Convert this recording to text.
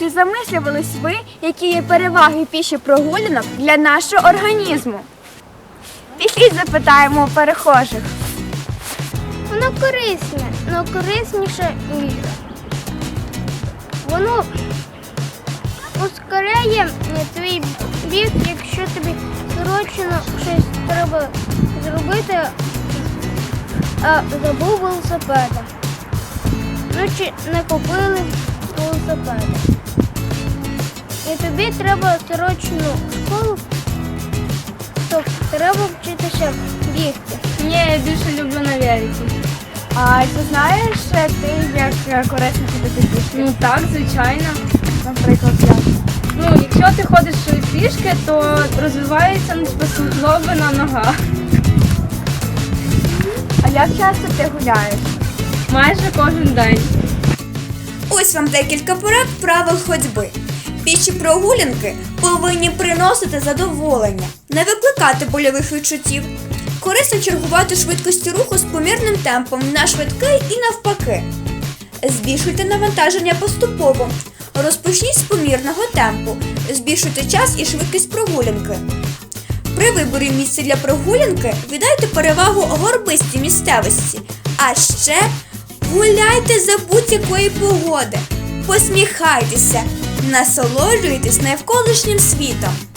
чи замислювались ви, які є переваги піші прогулянок для нашого організму? Пішліть запитаємо у перехожих. Воно корисне, але корисніше їжа. Воно ускоряє твій біг, якщо тобі срочно щось треба зробити, а забув велосипеда. Ну чи не купили велосипеда. І тобі треба срочно в школу, то треба вчитися бігти. Ні, я більше люблю на велику. А чи знаєш е, ти, як е, корисно ходити пішки? Ну так, звичайно. Наприклад, як? Ну, якщо ти ходиш пішки, то розвивається суглобина нога. А як часто ти гуляєш? Майже кожен день. Ось вам декілька порад правил ходьби. Піші прогулянки повинні приносити задоволення, не викликати больових відчуттів. Корисно чергувати швидкості руху з помірним темпом на швидкий і навпаки. Збільшуйте навантаження поступово. Розпочніть з помірного темпу. Збільшуйте час і швидкість прогулянки. При виборі місця для прогулянки віддайте перевагу горбистій місцевості. А ще гуляйте за будь-якої погоди, посміхайтеся, насолоджуйтесь навколишнім світом.